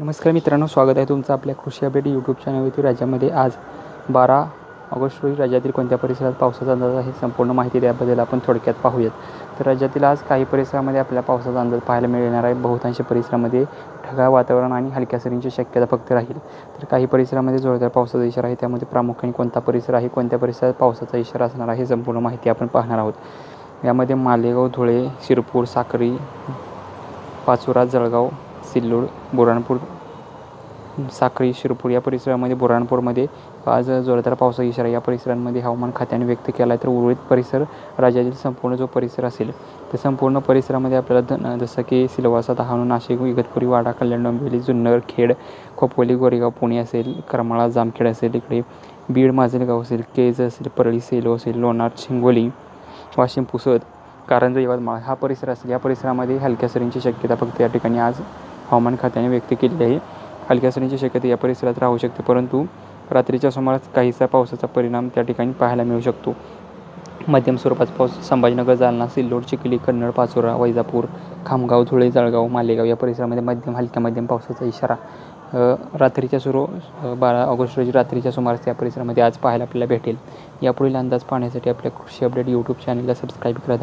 नमस्कार मित्रांनो स्वागत आहे तुमचं आपल्या कृषी अपडेट यूट्यूब चॅनलवरती राज्यामध्ये आज बारा ऑगस्ट रोजी राज्यातील कोणत्या परिसरात पावसाचा अंदाज आहे संपूर्ण माहिती त्याबद्दल आपण थोडक्यात पाहूयात. तर राज्यातील आज काही परिसरामध्ये आपल्याला पावसाचा अंदाज पाहायला मिळणार आहे. बहुतांश परिसरामध्ये ढगाळ वातावरण आणि हलक्या सरींची शक्यता फक्त राहील. तर काही परिसरामध्ये जोरदार पावसाचा इशारा आहे. त्यामध्ये प्रामुख्याने कोणता परिसर आहे कोणत्या परिसरात पावसाचा इशारा असणार आहे हे संपूर्ण माहिती आपण पाहणार आहोत. यामध्ये मालेगाव धुळे शिरपूर साक्री पाचोरा जळगाव सिल्लोड बुऱ्हाणपूर साखळी शिरपूर या परिसरामध्ये बुऱ्हाणपूरमध्ये आज जोरदार पावसाचा इशारा या परिसरांमध्ये हवामान खात्याने व्यक्त केला आहे तर उर्वरित परिसर राज्यातील संपूर्ण जो परिसर असेल तर संपूर्ण परिसरामध्ये आपल्याला धन जसं की सिलवासा डहाणू नाशिक इगतपुरी वाडा कल्याण डोंबिवली जुन्नर खेड खोपोली गोरेगाव पुणे असेल करमाळा जामखेड असेल इकडे बीड माजलगाव असेल केज असेल परळी सेलो असेल लोणार शिंगोली वाशिम पुसद कारंजा यवतमाळ हा परिसर असेल. या परिसरामध्ये हलक्या सरींची शक्यता फक्त या ठिकाणी आज हवामान खात्याने व्यक्त केली आहे. हलक्या सरींची शक्यता या परिसरात राहू शकते परंतु रात्रीच्या सुमारास काहीसा पावसाचा परिणाम त्या ठिकाणी पाहायला मिळू शकतो. मध्यम स्वरूपाचा पाऊस संभाजीनगर जालना सिल्लोड चिखली कन्नड पाचोरा वैजापूर खामगाव धुळे जळगाव मालेगाव या परिसरामध्ये मध्यम हलक्या मध्यम पावसाचा इशारा. रात्रीच्या सुरू बारा ऑगस्ट रोजी रात्रीच्या सुमारास या परिसरामध्ये आज पाहायला आपल्याला भेटेल. यापुढील अंदाज पाहण्यासाठी आपल्या कृषी अपडेट यूट्यूब चॅनलला सबस्क्राईब करा.